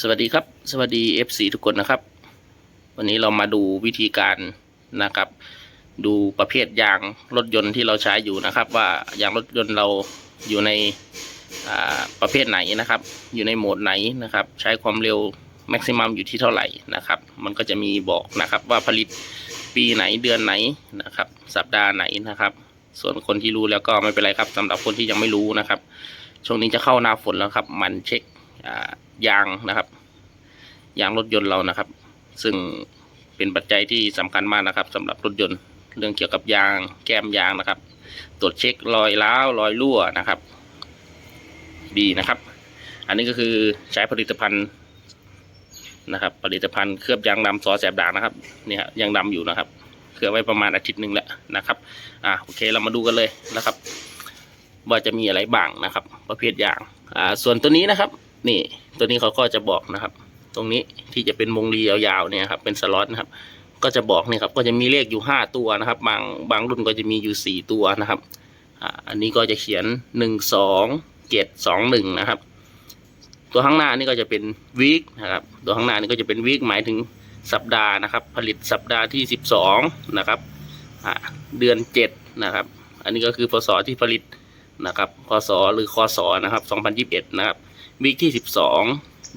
สวัสดีครับ สวัสดี FC ทุกคนนะครับ วันนี้เรามาดูวิธีการนะครับ ดูประเภทยางรถยนต์ที่เราใช้อยู่นะครับ ว่ายางรถยนต์เราอยู่ในประเภทไหนนะครับ อยู่ในโหมดไหนนะครับ ใช้ความเร็วแม็กซิมัมอยู่ที่เท่าไหร่นะครับ มันก็จะมีบอกนะครับว่าผลิตปีไหนเดือนไหนนะครับ สัปดาห์ไหนนะครับ ส่วนคนที่รู้แล้วก็ไม่เป็นไรครับสำหรับคนที่ยังไม่รู้นะครับ ช่วงนี้จะเข้าหน้าฝนแล้วครับ มันเช็ค ยางนะครับ ยางรถยนต์เรานะครับ ซึ่งเป็นปัจจัยที่สำคัญมากนะครับสำหรับรถยนต์เรื่องเกี่ยวกับยางแก้มยางนะครับ ตรวจเช็ครอยร้าวรอยรั่วนะครับ ดีนะครับ อันนี้ก็คือใช้ผลิตภัณฑ์นะครับ ผลิตภัณฑ์เคลือบยางดำซอแสบด่างนะครับนี่ฮะยังดำอยู่นะครับ เคลือบไว้ประมาณอาทิตย์หนึ่งแล้วนะครับอ่าโอเคเรามาดูกันเลยนะครับ ว่าจะมีอะไรบ้างนะครับ ประเภทยางอ่าส่วนตัวนี้นะครับ นี่ ตัวนี้เขาก็จะบอกนะครับ ตรงนี้ที่จะเป็นวงรียาวๆเนี่ยครับเป็นสล็อตนะครับ ก็จะบอกนี่ครับก็จะมีเลขอยู่ห้าตัวนะครับ บางบางรุ่นก็จะมีอยู่สี่ตัวนะครับอันนี้ก็จะเขียนหนึ่งสองเจ็ดสองหนึ่งนะครับ ตัวข้างหน้านี่ก็จะเป็นวีคนะครับตัวข้างหน้านี่ก็จะเป็นวีคหมายถึงสัปดาห์นะครับ ผลิตสัปดาห์ที่สิบสองนะครับเดือนเจ็ดนะครับ อันนี้ก็คือพศที่ผลิตนะครับ พศหรือคศนะครับสองพันยี่สิบเอ็ดนะครับ วีคที่สิบสอง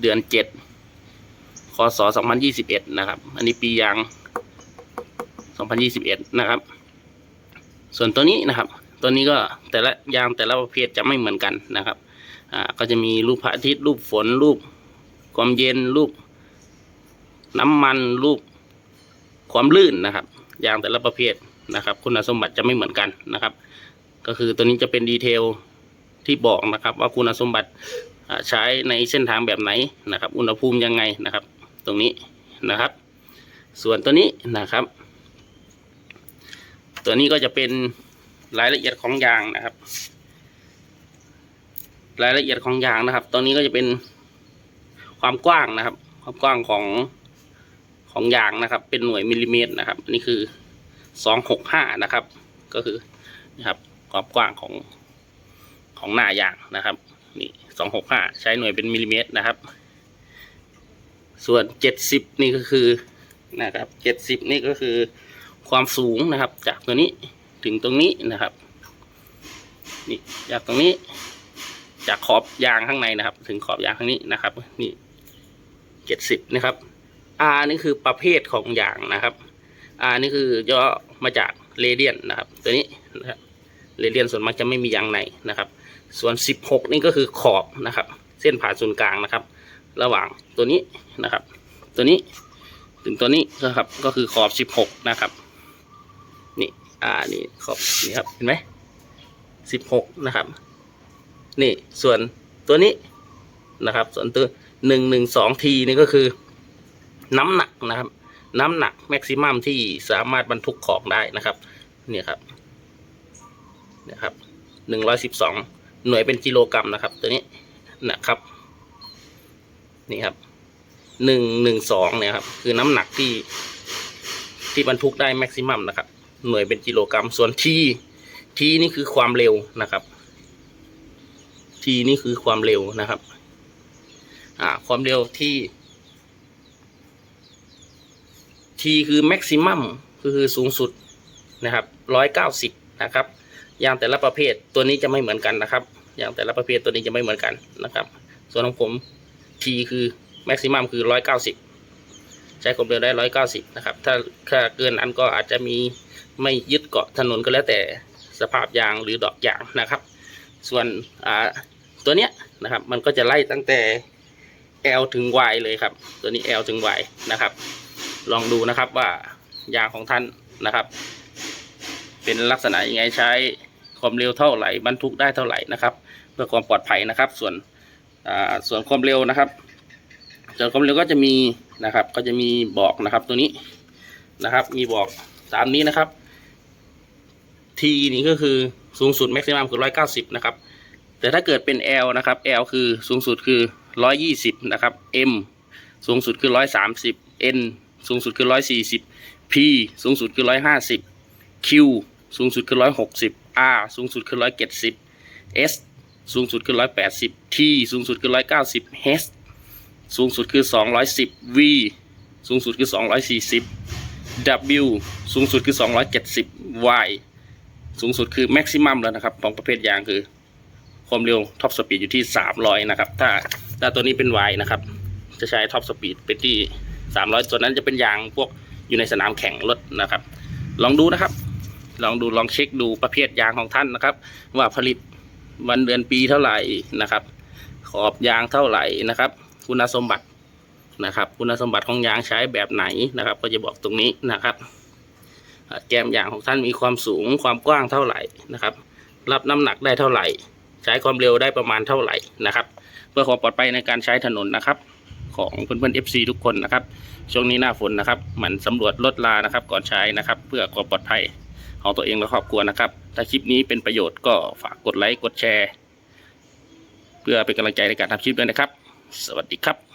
เดือนเจ็ดคศ2021นยี่สิบเอ็ดนะครับ อันนี้ปียาง2021นยี่สิบเอ็ดนะครับ ส่วนตัวนี้นะครับ ตัวนี้ก็แต่ละยางแต่ละประเภทจะไม่เหมือนกันนะครับอ่าก็จะมีรูปพระอาทิตย์รูปฝนรูปความเย็นรูปน้ำมันรูปความลื่นนะครับ ยางแต่ละประเภทนะครับ คุณสมบัติจะไม่เหมือนกันนะครับ ก็คือตัวนี้จะเป็นดีเทลที่บอกนะครับ ว่าคุณสมบัติ ใช้ในเส้นทางแบบไหนนะครับ อุณหภูมิยังไงนะครับ ตรงนี้นะครับ ส่วนตัวนี้นะครับ ตัวนี้ก็จะเป็นรายละเอียดของยางนะครับ รายละเอียดของยางนะครับ ตรงนี้ก็จะเป็นความกว้างนะครับ ความกว้างของของยางนะครับ เป็นหน่วยมิลลิเมตรนะครับนนี้คือสองหกห้านะครับ ก็คือนะครับความกว้างของของหน้ายางนะครับ นี่สองหกห้าใช้หน่วยเป็นมิลลิเมตรนะครับ ส่วนเจ็ดสิบนี่ก็คือนะครับเจ็ดสิบนี่ก็คือความสูงนะครับ จากตัวนี้ถึงตรงนี้นะครับนี่จากตรงนี้ จากขอบยางข้างในนะครับ ถึงขอบยางข้างนี้นะครับ นี่เจ็ดสิบนะครับ R นี่คือประเภทของยางนะครับ R นี่คือย่อมาจากเรเดียนนะครับ ตัวนี้นะครับเรเดียนส่วนมากจะไม่มียางในนะครับ ส่วนสิบหกนี่ก็คือขอบนะครับ เส้นผ่าศูนย์กลางนะครับ ระหว่างตัวนี้นะครับ ตัวนี้ถึงตัวนี้นะครับก็คือขอบสิบหกนะครับ นี่อ่านี่ขอบนี่ครับเห็นไหมสิบหกนะครับ นี่ส่วนตัวนี้นะครับ ส่วนตัวหนึ่งหนึ่งสองทีนี่ก็คือน้ำหนักนะครับ น้ำหนักแม็กซิมัมที่สามารถบรรทุกของได้นะครับ เนี่ยครับ เนี่ยครับหนึ่งร้อยสิบสอง หน่วยเป็นกิโลกรัมนะครับ ตัวนี้นะครับ นี่ครับหนึ่งหนึ่งสองเนี่ยครับ คือน้ำหนักที่ที่บรรทุกได้แม็กซิมัมนะครับ หน่วยเป็นกิโลกรัม ส่วนทีทีนี่คือความเร็วนะครับ ทีนี่คือความเร็วนะครับ อ่า ความเร็วที่ทีคือแม็กซิมัมคือสูงสุดนะครับร้อยเก้าสิบนะครับ ยางแต่ละประเภทตัวนี้จะไม่เหมือนกันนะครับยางแต่ละประเภทตัวนี้จะไม่เหมือนกันนะครับ ส่วนของผมทีคือแม็กซิมัมคือร้อยเก้าสิบใช้ความเร็วได้ร้อยเก้าสิบนะครับ ถ้าถ้าเกินนั้นก็อาจจะมีไม่ยึดเกาะถนนก็แล้วแต่สภาพยางหรือดอกยางนะครับ ส่วนตัวเนี้ยนะครับ มันก็จะไล่ตั้งแต่ L ถึง Y เลยครับ ตัวนี้ L ถึง Y นะครับ ลองดูนะครับว่ายางของท่านนะครับ เป็นลักษณะยังไงใช้ ความเร็วเท่าไหร่บรรทุกได้เท่าไหร่นะครับ เพื่อความปลอดภัยนะครับ ส่วนส่วนความเร็วนะครับ ส่วนความเร็วก็จะมีนะครับ ก็จะมีบอกนะครับตัวนี้นะครับ มีบอกตามนี้นะครับ T นี่ก็คือสูงสุดแม็กซิมัมคือร้อยเก้าสิบนะครับ แต่ถ้าเกิดเป็น L นะครับ L คือสูงสุดคือร้อยี่สิบนะครับ M สูงสุดคือร้อยสามสิบ N สูงสุดคือร้อยสี่สิบ P สูงสุดคือร้อยห้าสิบ Q สูงสุดคือร้อยหกสิบ R สูงสุดคือ170 S สูงสุดคือ180 T สูงสุดคือ190ย H สูงสุดคือ210 V สูงสุดคือ240 W สูงสุดคือ270 Y สูงสุดคือ maximum เแล้วนะครับ ของประเภทยางคือ ความเร็วท็อปสปีดอยู่ที่300นะครับ ถ้าถ้าตัวนี้เป็น Y นะครับ จะใช้ท็อปสปีดเป็นที่300ร้วนนั้นจะเป็นยางพวกอยู่ในสนามแข่งรถนะครับ ลองดูนะครับ ลองดูลองเช็คดูประเภทยางของท่านนะครับ ว่าผลิตวันเดือนปีเท่าไหร่นะครับ ขอบยางเท่าไหร่นะครับ คุณสมบัตินะครับ คุณสมบัติของยางใช้แบบไหนนะครับ ก็จะบอกตรงนี้นะครับแกมยางของท่านมีความสูงความกว้างเท่าไหร่นะครับ รับน้ำหนักได้เท่าไหร่ ใช้ความเร็วได้ประมาณเท่าไหร่นะครับ เพื่อความปลอดภัยในการใช้ถนนนะครับ ของเพื่อนๆ FC ทุกคนนะครับช่วงนี้หน้าฝนนะครับหมันสำรวจรถลานะครับ ก่อนใช้นะครับ เพื่อความปลอดภัย เอาตัวเองและครอบครัวนะครับ ถ้าคลิปนี้เป็นประโยชน์ก็ฝากกดไลค์กดแชร์ เพื่อเป็นกำลังใจในการทำคลิปด้วยนะครับ สวัสดีครับ